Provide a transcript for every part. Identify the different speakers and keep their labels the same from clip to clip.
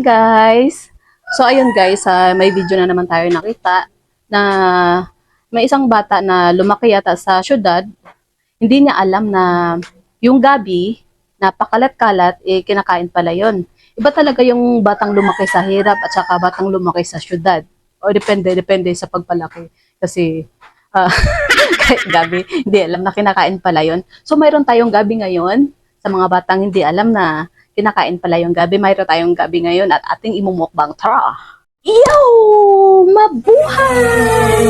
Speaker 1: guys! So ayun guys, ah, may video na naman tayo nakita na may isang bata na lumaki yata sa syudad. Hindi niya alam na yung gabi, napakalat-kalat, eh kinakain pala yon. Iba talaga yung batang lumaki sa hirap at saka batang lumaki sa syudad. O depende, depende sa pagpalaki. Kasi ah, kahit gabi, hindi alam na kinakain pala yon. So mayroon tayong gabi ngayon sa mga batang hindi alam na kinakain pala yung gabi. Mayroon tayong gabi ngayon at ating imumukbang. Tara! Yo! Mabuhay!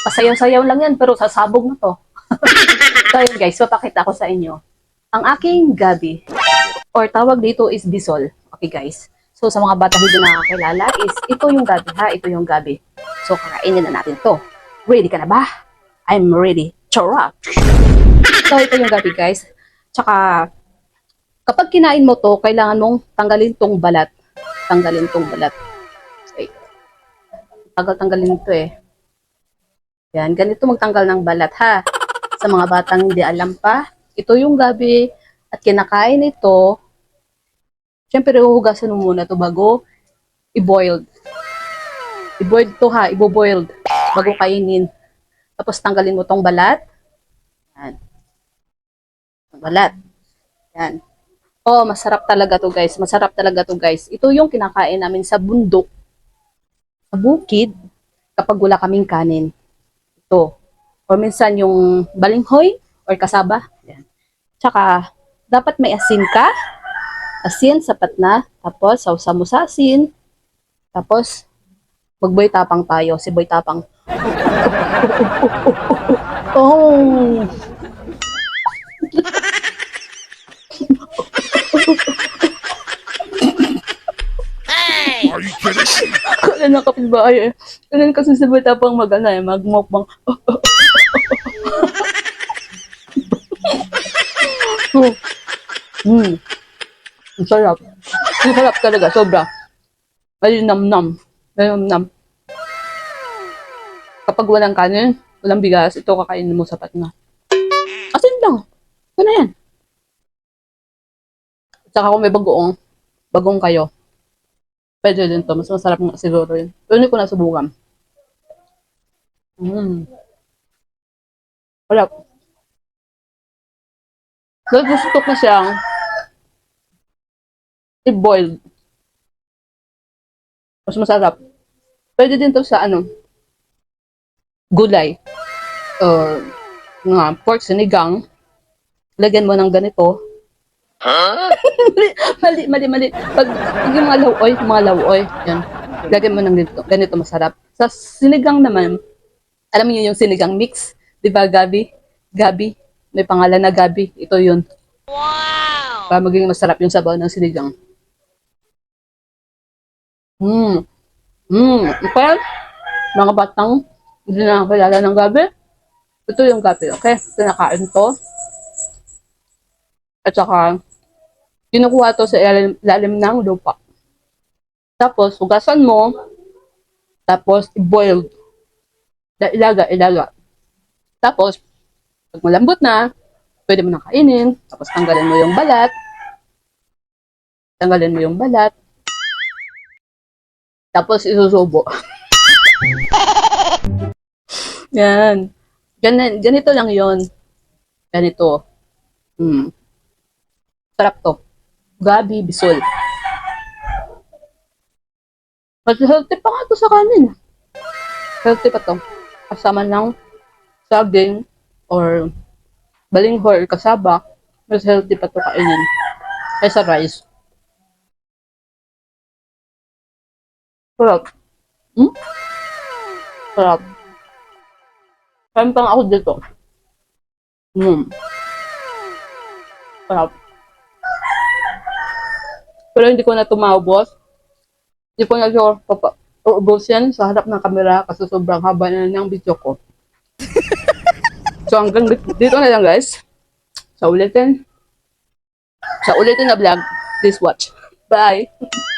Speaker 1: Pasayaw-sayaw lang yan, pero sasabog na to. so yun guys, papakita ko sa inyo. Ang aking gabi, or tawag dito is bisol. Okay guys. So sa mga bata hindi nakakilala is ito yung gabi ha, ito yung gabi. So kakainin na natin to. Ready ka na ba? I'm ready. Charot! So, ito yung gabi, guys. Tsaka, kapag kinain mo to, kailangan mong tanggalin tong balat. Tanggalin tong balat. Wait. Tagal tanggalin to eh. Yan, ganito magtanggal ng balat, ha? Sa mga batang hindi alam pa, ito yung gabi at kinakain ito. Siyempre, huhugasan mo muna to bago i-boiled. I-boiled to ha, i-boiled bago kainin. Tapos tanggalin mo tong balat. Yan. Balat. Yan. Oh, masarap talaga to guys. Masarap talaga to guys. Ito yung kinakain namin sa bundok. Sa bukid. Kapag wala kaming kanin. Ito. O minsan yung balinghoy or kasaba. Yan. Tsaka, dapat may asin ka. Asin, sapat na. Tapos, sausa mo sa asin. Tapos, magboy tapang tayo. Si boy tapang. Oh.
Speaker 2: Are you kidding?
Speaker 1: Kala na kapitbahay eh. Ganun kasi si Boy tapang mag-ano eh, mag-mukbang. oh. Mm. Ang sarap. Ang sarap talaga, sobra. Ay, nam-nam. Nam-nam. Kapag walang kanin, walang bigas, ito kakainin mo sapat na. Asin lang. Na yan. Tsaka kung may bagoong, bagong kayo, pwede din to. Mas masarap nga siguro yun. Pero hindi ko nasubukan. Mm. Wala. Dahil gusto ko siyang i-boiled. Mas masarap. Pwede din to sa ano, gulay. Or nga, pork sinigang. Lagyan mo ng ganito. mali, mali, mali. Pag, pag yung mga lawoy, mga lawoy, yan. Lagyan mo ng ganito, ganito masarap. Sa sinigang naman, alam niyo yung sinigang mix, di ba Gabi? Gabi, may pangalan na Gabi, ito yun. Wow! Para maging masarap yung sabaw ng sinigang. Hmm. Hmm. Okay? Mga batang, hindi na nakakilala ng Gabi. Ito yung Gabi, okay? Kinakain to. At saka, kinukuha to sa ilalim, ilalim ng lupa. Tapos, hugasan mo. Tapos, i-boil. Da- Ilaga, ilaga. Tapos, pag malambot na, pwede mo na kainin. Tapos, tanggalin mo yung balat. Tanggalin mo yung balat. Tapos, isusubo. Yan. Gan ganito lang yon Ganito. Hmm. Sarap to. Gabi, bisol. Mas healthy pa nga to sa kanin. Healthy pa to. Kasama ng saging or balinghoy or kasaba. Mas healthy pa to kainin. Kaysa rice. Sarap. Hmm? Sarap. Kain pang ako dito. Hmm. Sarap. Pero hindi ko na tumaubos. Hindi ko na sure uubos yan sa harap ng kamera kasi sobrang haba na ng video ko. so hanggang dit- dito na lang guys. Sa ulitin. Sa ulitin na vlog, please watch. Bye!